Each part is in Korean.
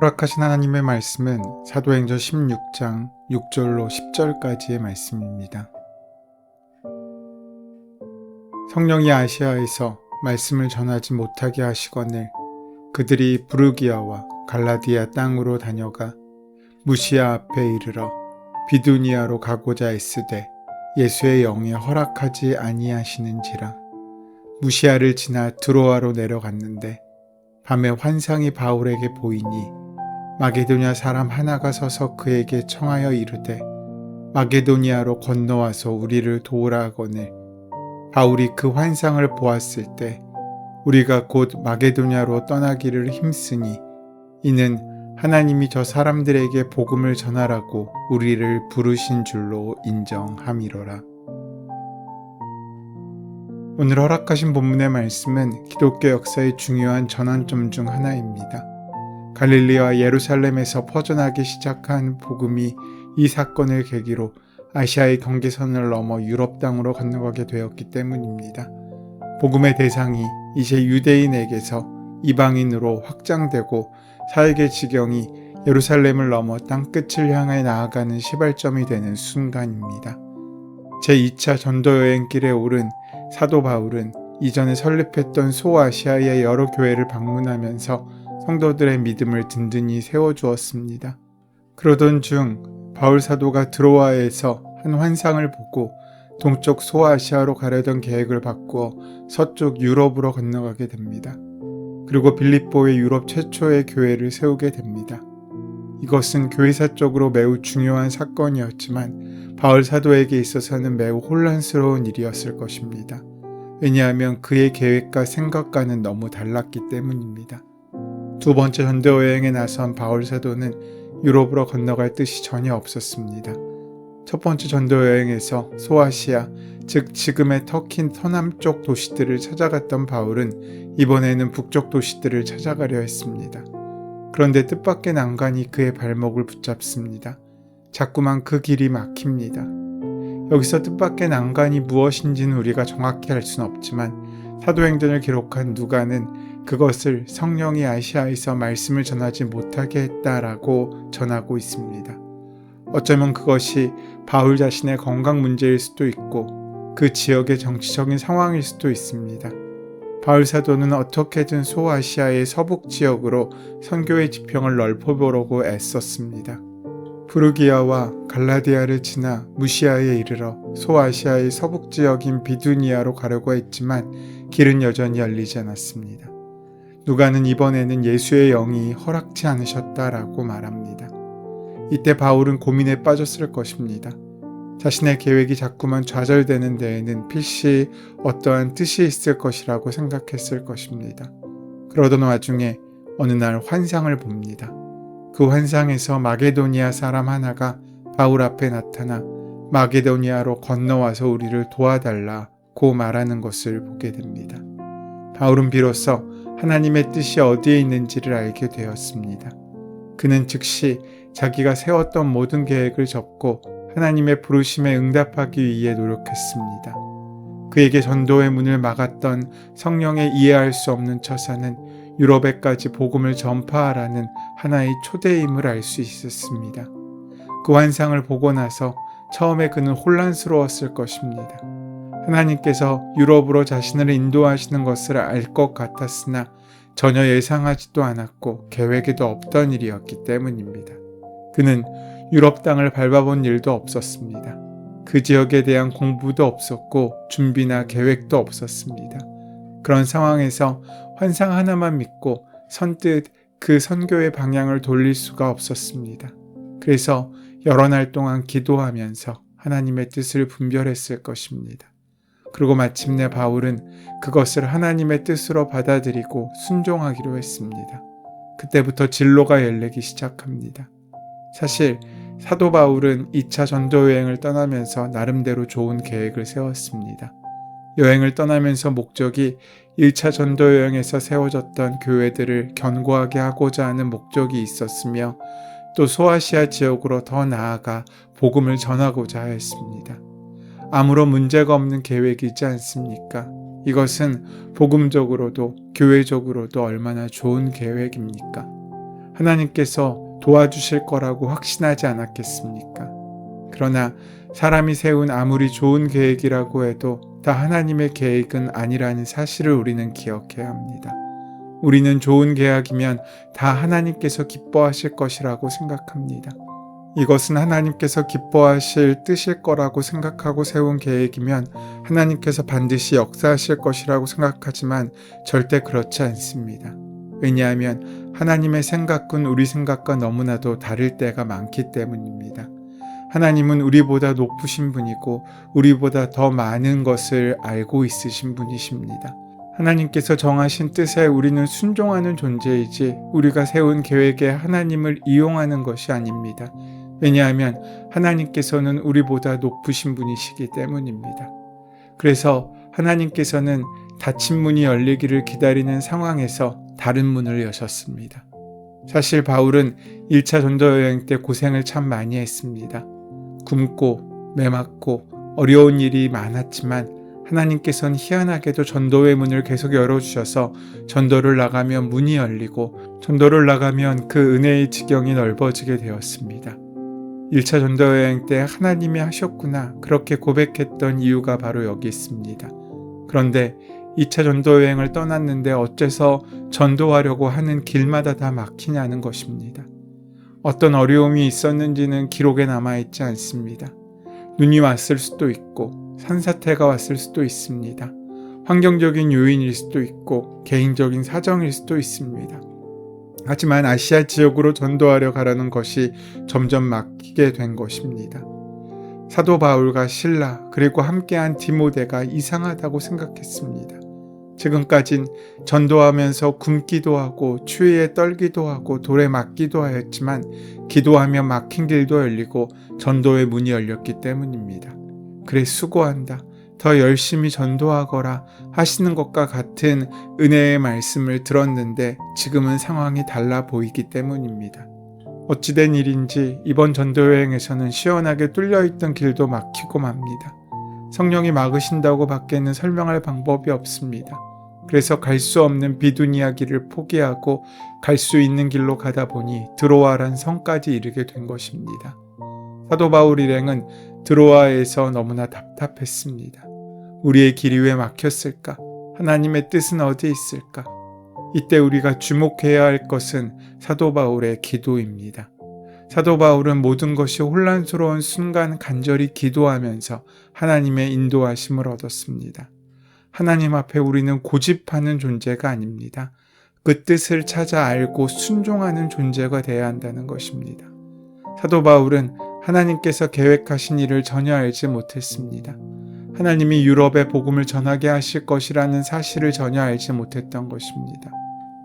허락하신 하나님의 말씀은 사도행전 16장 6절로 10절까지의 말씀입니다. 성령이 아시아에서 말씀을 전하지 못하게 하시거늘 그들이 부르기아와 갈라디아 땅으로 다녀가 무시아 앞에 이르러 비두니아로 가고자 애쓰되 예수의 영이 허락하지 아니하시는지라 무시아를 지나 드로아로 내려갔는데 밤에 환상이 바울에게 보이니 마게도냐 사람 하나가 서서 그에게 청하여 이르되 마게도니아로 건너와서 우리를 도우라 하거늘 바울이 그 환상을 보았을 때 우리가 곧 마게도냐로 떠나기를 힘쓰니 이는 하나님이 저 사람들에게 복음을 전하라고 우리를 부르신 줄로 인정함이로라. 오늘 허락하신 본문의 말씀은 기독교 역사의 중요한 전환점 중 하나입니다. 갈릴리와 예루살렘에서 퍼져나기 시작한 복음이 이 사건을 계기로 아시아의 경계선을 넘어 유럽 땅으로 건너가게 되었기 때문입니다. 복음의 대상이 이제 유대인에게서 이방인으로 확장되고 사역의 지경이 예루살렘을 넘어 땅끝을 향해 나아가는 시발점이 되는 순간입니다. 제2차 전도여행길에 오른 사도 바울은 이전에 설립했던 소아시아의 여러 교회를 방문하면서 성도들의 믿음을 든든히 세워주었습니다. 그러던 중 바울 사도가 드로아에서 한 환상을 보고 동쪽 소아시아로 가려던 계획을 바꾸어 서쪽 유럽으로 건너가게 됩니다. 그리고 빌립보의 유럽 최초의 교회를 세우게 됩니다. 이것은 교회사적으로 매우 중요한 사건이었지만 바울 사도에게 있어서는 매우 혼란스러운 일이었을 것입니다. 왜냐하면 그의 계획과 생각과는 너무 달랐기 때문입니다. 두 번째 전도 여행에 나선 바울 사도는 유럽으로 건너갈 뜻이 전혀 없었습니다. 첫 번째 전도 여행에서 소아시아, 즉 지금의 터키 서남쪽 도시들을 찾아갔던 바울은 이번에는 북쪽 도시들을 찾아가려 했습니다. 그런데 뜻밖의 난관이 그의 발목을 붙잡습니다. 자꾸만 그 길이 막힙니다. 여기서 뜻밖의 난관이 무엇인지는 우리가 정확히 알 수는 없지만 사도행전을 기록한 누가는 그것을 성령이 아시아에서 말씀을 전하지 못하게 했다라고 전하고 있습니다. 어쩌면 그것이 바울 자신의 건강 문제일 수도 있고 그 지역의 정치적인 상황일 수도 있습니다. 바울 사도는 어떻게든 소아시아의 서북 지역으로 선교의 지평을 넓혀보려고 애썼습니다. 부르기아와 갈라디아를 지나 무시아에 이르러 소아시아의 서북 지역인 비두니아로 가려고 했지만 길은 여전히 열리지 않았습니다. 누가는 이번에는 예수의 영이 허락지 않으셨다라고 말합니다. 이때 바울은 고민에 빠졌을 것입니다. 자신의 계획이 자꾸만 좌절되는 데에는 필시 어떠한 뜻이 있을 것이라고 생각했을 것입니다. 그러던 와중에 어느 날 환상을 봅니다. 그 환상에서 마게도니아 사람 하나가 바울 앞에 나타나 마게도니아로 건너와서 우리를 도와달라 고 말하는 것을 보게 됩니다. 바울은 비로소 하나님의 뜻이 어디에 있는지를 알게 되었습니다. 그는 즉시 자기가 세웠던 모든 계획을 접고 하나님의 부르심에 응답하기 위해 노력했습니다. 그에게 전도의 문을 막았던 성령의 이해할 수 없는 처사는 유럽에까지 복음을 전파하라는 하나의 초대임을 알 수 있었습니다. 그 환상을 보고 나서 처음에 그는 혼란스러웠을 것입니다. 하나님께서 유럽으로 자신을 인도하시는 것을 알 것 같았으나 전혀 예상하지도 않았고 계획에도 없던 일이었기 때문입니다. 그는 유럽 땅을 밟아본 일도 없었습니다. 그 지역에 대한 공부도 없었고 준비나 계획도 없었습니다. 그런 상황에서 환상 하나만 믿고 선뜻 그 선교의 방향을 돌릴 수가 없었습니다. 그래서 여러 날 동안 기도하면서 하나님의 뜻을 분별했을 것입니다. 그리고 마침내 바울은 그것을 하나님의 뜻으로 받아들이고 순종하기로 했습니다. 그때부터 진로가 열리기 시작합니다. 사실 사도 바울은 2차 전도 여행을 떠나면서 나름대로 좋은 계획을 세웠습니다. 여행을 떠나면서 목적이 1차 전도 여행에서 세워졌던 교회들을 견고하게 하고자 하는 목적이 있었으며 또 소아시아 지역으로 더 나아가 복음을 전하고자 하였습니다. 아무런 문제가 없는 계획이지 않습니까? 이것은 복음적으로도 교회적으로도 얼마나 좋은 계획입니까? 하나님께서 도와주실 거라고 확신하지 않았겠습니까? 그러나 사람이 세운 아무리 좋은 계획이라고 해도 다 하나님의 계획은 아니라는 사실을 우리는 기억해야 합니다. 우리는 좋은 계약이면 다 하나님께서 기뻐하실 것이라고 생각합니다. 이것은 하나님께서 기뻐하실 뜻일 거라고 생각하고 세운 계획이면 하나님께서 반드시 역사하실 것이라고 생각하지만 절대 그렇지 않습니다. 왜냐하면 하나님의 생각은 우리 생각과 너무나도 다를 때가 많기 때문입니다. 하나님은 우리보다 높으신 분이고 우리보다 더 많은 것을 알고 있으신 분이십니다. 하나님께서 정하신 뜻에 우리는 순종하는 존재이지 우리가 세운 계획에 하나님을 이용하는 것이 아닙니다. 왜냐하면 하나님께서는 우리보다 높으신 분이시기 때문입니다. 그래서 하나님께서는 닫힌 문이 열리기를 기다리는 상황에서 다른 문을 여셨습니다. 사실 바울은 1차 전도 여행 때 고생을 참 많이 했습니다. 굶고 매맞고 어려운 일이 많았지만 하나님께서는 희한하게도 전도의 문을 계속 열어주셔서 전도를 나가면 문이 열리고 전도를 나가면 그 은혜의 지경이 넓어지게 되었습니다. 1차 전도 여행 때 하나님이 하셨구나 그렇게 고백했던 이유가 바로 여기 있습니다. 그런데 2차 전도 여행을 떠났는데 어째서 전도하려고 하는 길마다 다 막히냐는 것입니다. 어떤 어려움이 있었는지는 기록에 남아있지 않습니다. 눈이 왔을 수도 있고 산사태가 왔을 수도 있습니다. 환경적인 요인일 수도 있고 개인적인 사정일 수도 있습니다. 하지만 아시아 지역으로 전도하려 가라는 것이 점점 막히게 된 것입니다. 사도 바울과 신라 그리고 함께한 디모데가 이상하다고 생각했습니다. 지금까진 전도하면서 굶기도 하고 추위에 떨기도 하고 돌에 맞기도 하였지만 기도하며 막힌 길도 열리고 전도의 문이 열렸기 때문입니다. 그래 수고한다. 더 열심히 전도하거라 하시는 것과 같은 은혜의 말씀을 들었는데 지금은 상황이 달라 보이기 때문입니다. 어찌된 일인지 이번 전도여행에서는 시원하게 뚫려있던 길도 막히고 맙니다. 성령이 막으신다고 밖에는 설명할 방법이 없습니다. 그래서 갈 수 없는 비두니아 길을 포기하고 갈 수 있는 길로 가다 보니 드로아란 성까지 이르게 된 것입니다. 사도 바울 일행은 드로아에서 너무나 답답했습니다. 우리의 길이 왜 막혔을까? 하나님의 뜻은 어디 있을까? 이때 우리가 주목해야 할 것은 사도 바울의 기도입니다. 사도 바울은 모든 것이 혼란스러운 순간 간절히 기도하면서 하나님의 인도하심을 얻었습니다. 하나님 앞에 우리는 고집하는 존재가 아닙니다. 그 뜻을 찾아 알고 순종하는 존재가 되어야 한다는 것입니다. 사도 바울은 하나님께서 계획하신 일을 전혀 알지 못했습니다. 하나님이 유럽에 복음을 전하게 하실 것이라는 사실을 전혀 알지 못했던 것입니다.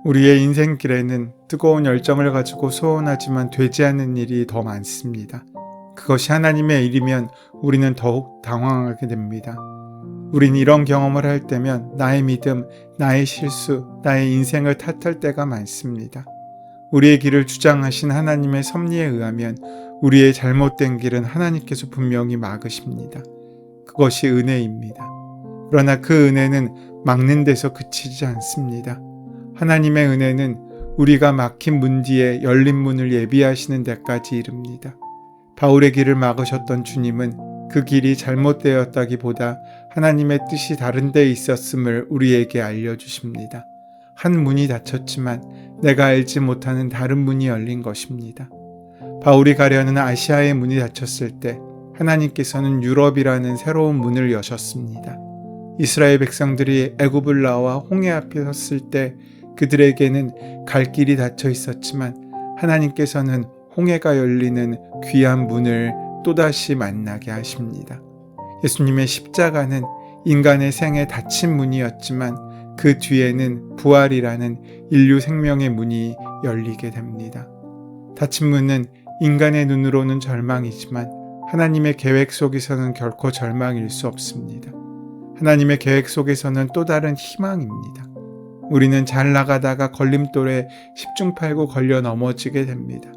우리의 인생길에는 뜨거운 열정을 가지고 소원하지만 되지 않는 일이 더 많습니다. 그것이 하나님의 일이면 우리는 더욱 당황하게 됩니다. 우린 이런 경험을 할 때면 나의 믿음, 나의 실수, 나의 인생을 탓할 때가 많습니다. 우리의 길을 주장하신 하나님의 섭리에 의하면 우리의 잘못된 길은 하나님께서 분명히 막으십니다. 그것이 은혜입니다. 그러나 그 은혜는 막는 데서 그치지 않습니다. 하나님의 은혜는 우리가 막힌 문 뒤에 열린 문을 예비하시는 데까지 이릅니다. 바울의 길을 막으셨던 주님은 그 길이 잘못되었다기보다 하나님의 뜻이 다른 데 있었음을 우리에게 알려주십니다. 한 문이 닫혔지만 내가 알지 못하는 다른 문이 열린 것입니다. 바울이 가려는 아시아의 문이 닫혔을 때 하나님께서는 유럽이라는 새로운 문을 여셨습니다. 이스라엘 백성들이 애굽을 나와 홍해 앞에 섰을 때 그들에게는 갈 길이 닫혀 있었지만 하나님께서는 홍해가 열리는 귀한 문을 또다시 만나게 하십니다. 예수님의 십자가는 인간의 생에 닫힌 문이었지만 그 뒤에는 부활이라는 인류 생명의 문이 열리게 됩니다. 닫힌 문은 인간의 눈으로는 절망이지만 하나님의 계획 속에서는 결코 절망일 수 없습니다. 하나님의 계획 속에서는 또 다른 희망입니다. 우리는 잘 나가다가 걸림돌에 십중팔구 걸려 넘어지게 됩니다.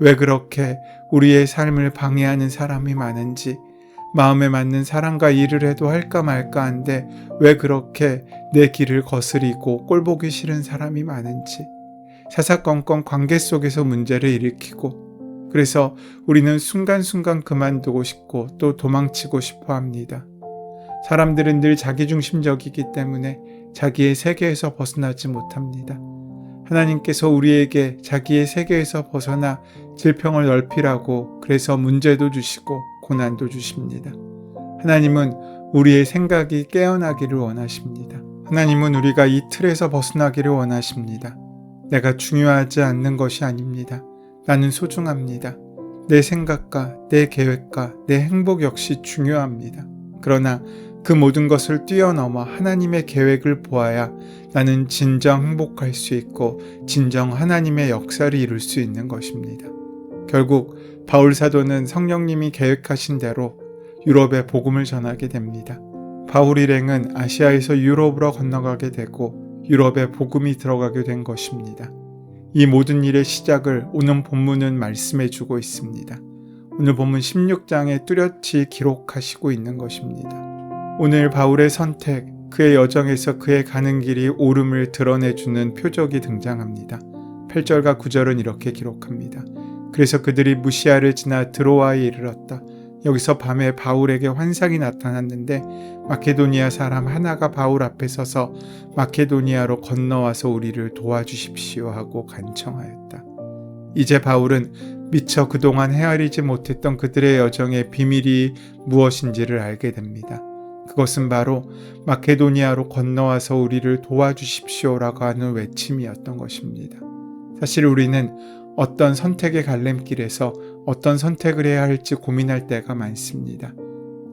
왜 그렇게 우리의 삶을 방해하는 사람이 많은지, 마음에 맞는 사랑과 일을 해도 할까 말까 한데 왜 그렇게 내 길을 거스리고 꼴보기 싫은 사람이 많은지, 사사건건 관계 속에서 문제를 일으키고 그래서 우리는 순간순간 그만두고 싶고 또 도망치고 싶어 합니다. 사람들은 늘 자기중심적이기 때문에 자기의 세계에서 벗어나지 못합니다. 하나님께서 우리에게 자기의 세계에서 벗어나 질평을 넓히라고 그래서 문제도 주시고 고난도 주십니다. 하나님은 우리의 생각이 깨어나기를 원하십니다. 하나님은 우리가 이 틀에서 벗어나기를 원하십니다. 내가 중요하지 않는 것이 아닙니다. 나는 소중합니다. 내 생각과 내 계획과 내 행복 역시 중요합니다. 그러나 그 모든 것을 뛰어넘어 하나님의 계획을 보아야 나는 진정 행복할 수 있고 진정 하나님의 역사를 이룰 수 있는 것입니다. 결국 바울 사도는 성령님이 계획하신 대로 유럽에 복음을 전하게 됩니다. 바울 일행은 아시아에서 유럽으로 건너가게 되고 유럽에 복음이 들어가게 된 것입니다. 이 모든 일의 시작을 오늘 본문은 말씀해 주고 있습니다. 오늘 본문 16장에 뚜렷이 기록하시고 있는 것입니다. 오늘 바울의 선택, 그의 여정에서 그의 가는 길이 옳음을 드러내주는 표적이 등장합니다. 8절과 9절은 이렇게 기록합니다. 그래서 그들이 무시아를 지나 드로아에 이르렀다. 여기서 밤에 바울에게 환상이 나타났는데 마케도니아 사람 하나가 바울 앞에 서서 마케도니아로 건너와서 우리를 도와주십시오 하고 간청하였다. 이제 바울은 미처 그동안 헤아리지 못했던 그들의 여정의 비밀이 무엇인지를 알게 됩니다. 그것은 바로 마케도니아로 건너와서 우리를 도와주십시오라고 하는 외침이었던 것입니다. 사실 우리는 어떤 선택의 갈림길에서 어떤 선택을 해야 할지 고민할 때가 많습니다.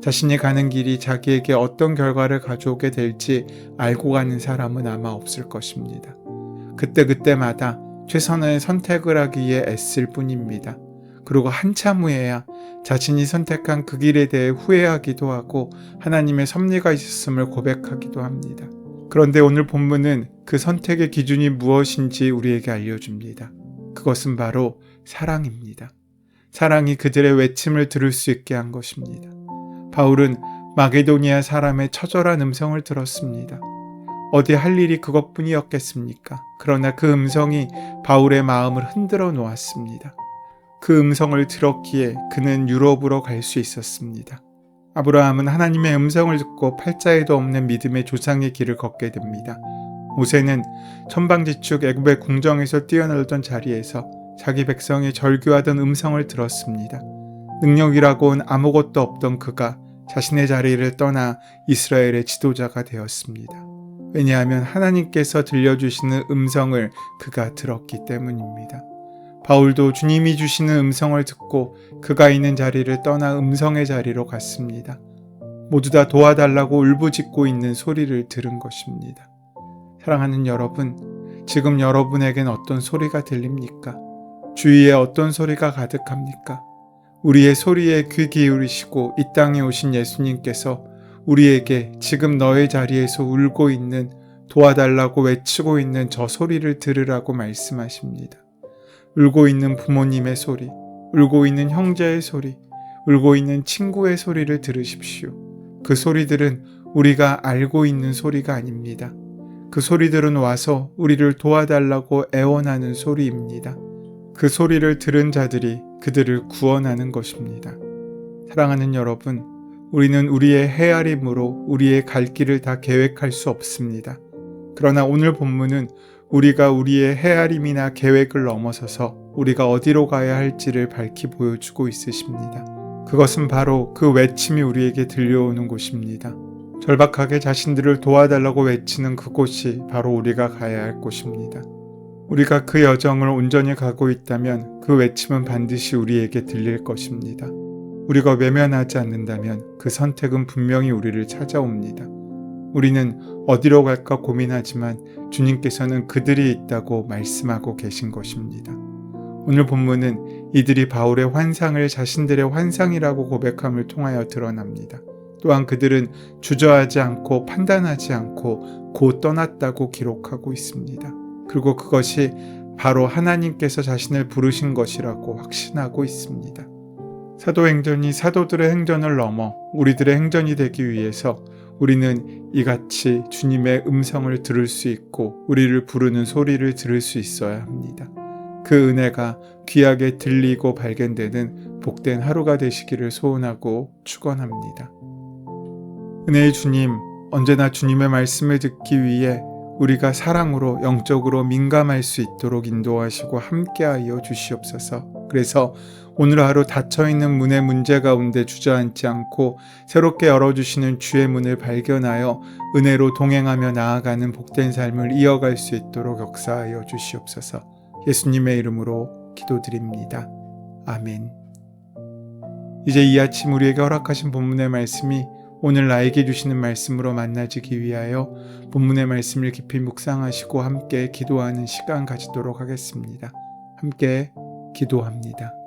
자신이 가는 길이 자기에게 어떤 결과를 가져오게 될지 알고 가는 사람은 아마 없을 것입니다. 그때그때마다 최선의 선택을 하기 위해 애쓸 뿐입니다. 그리고 한참 후에야 자신이 선택한 그 길에 대해 후회하기도 하고 하나님의 섭리가 있었음을 고백하기도 합니다. 그런데 오늘 본문은 그 선택의 기준이 무엇인지 우리에게 알려줍니다. 그것은 바로 사랑입니다. 사랑이 그들의 외침을 들을 수 있게 한 것입니다. 바울은 마게도니아 사람의 처절한 음성을 들었습니다. 어디 할 일이 그것뿐이었겠습니까? 그러나 그 음성이 바울의 마음을 흔들어 놓았습니다. 그 음성을 들었기에 그는 유럽으로 갈 수 있었습니다. 아브라함은 하나님의 음성을 듣고 팔자에도 없는 믿음의 조상의 길을 걷게 됩니다. 모세는 천방지축 애굽의 궁정에서 뛰어놀던 자리에서 자기 백성의 절규하던 음성을 들었습니다. 능력이라고 는 아무것도 없던 그가 자신의 자리를 떠나 이스라엘의 지도자가 되었습니다. 왜냐하면 하나님께서 들려주시는 음성을 그가 들었기 때문입니다. 바울도 주님이 주시는 음성을 듣고 그가 있는 자리를 떠나 음성의 자리로 갔습니다. 모두 다 도와달라고 울부짖고 있는 소리를 들은 것입니다. 사랑하는 여러분, 지금 여러분에겐 어떤 소리가 들립니까? 주위에 어떤 소리가 가득합니까? 우리의 소리에 귀 기울이시고 이 땅에 오신 예수님께서 우리에게 지금 너의 자리에서 울고 있는 도와달라고 외치고 있는 저 소리를 들으라고 말씀하십니다. 울고 있는 부모님의 소리, 울고 있는 형제의 소리, 울고 있는 친구의 소리를 들으십시오. 그 소리들은 우리가 알고 있는 소리가 아닙니다. 그 소리들은 와서 우리를 도와달라고 애원하는 소리입니다. 그 소리를 들은 자들이 그들을 구원하는 것입니다. 사랑하는 여러분, 우리는 우리의 헤아림으로 우리의 갈 길을 다 계획할 수 없습니다. 그러나 오늘 본문은 우리가 우리의 헤아림이나 계획을 넘어서서 우리가 어디로 가야 할지를 밝히 보여주고 있으십니다. 그것은 바로 그 외침이 우리에게 들려오는 곳입니다. 절박하게 자신들을 도와달라고 외치는 그곳이 바로 우리가 가야 할 곳입니다. 우리가 그 여정을 온전히 가고 있다면 그 외침은 반드시 우리에게 들릴 것입니다. 우리가 외면하지 않는다면 그 선택은 분명히 우리를 찾아옵니다. 우리는 어디로 갈까 고민하지만 주님께서는 그들이 있다고 말씀하고 계신 것입니다. 오늘 본문은 이들이 바울의 환상을 자신들의 환상이라고 고백함을 통하여 드러납니다. 또한 그들은 주저하지 않고 판단하지 않고 곧 떠났다고 기록하고 있습니다. 그리고 그것이 바로 하나님께서 자신을 부르신 것이라고 확신하고 있습니다. 사도행전이 사도들의 행전을 넘어 우리들의 행전이 되기 위해서 우리는 이같이 주님의 음성을 들을 수 있고 우리를 부르는 소리를 들을 수 있어야 합니다. 그 은혜가 귀하게 들리고 발견되는 복된 하루가 되시기를 소원하고 축원합니다. 은혜의 주님, 언제나 주님의 말씀을 듣기 위해 우리가 사랑으로 영적으로 민감할 수 있도록 인도하시고 함께하여 주시옵소서. 그래서 오늘 하루 닫혀 있는 문의 문제 가운데 주저앉지 않고 새롭게 열어주시는 주의 문을 발견하여 은혜로 동행하며 나아가는 복된 삶을 이어갈 수 있도록 역사하여 주시옵소서. 예수님의 이름으로 기도드립니다. 아멘. 이제 이 아침 우리에게 허락하신 본문의 말씀이 오늘 나에게 주시는 말씀으로 만나지기 위하여 본문의 말씀을 깊이 묵상하시고 함께 기도하는 시간 가지도록 하겠습니다. 함께 기도합니다.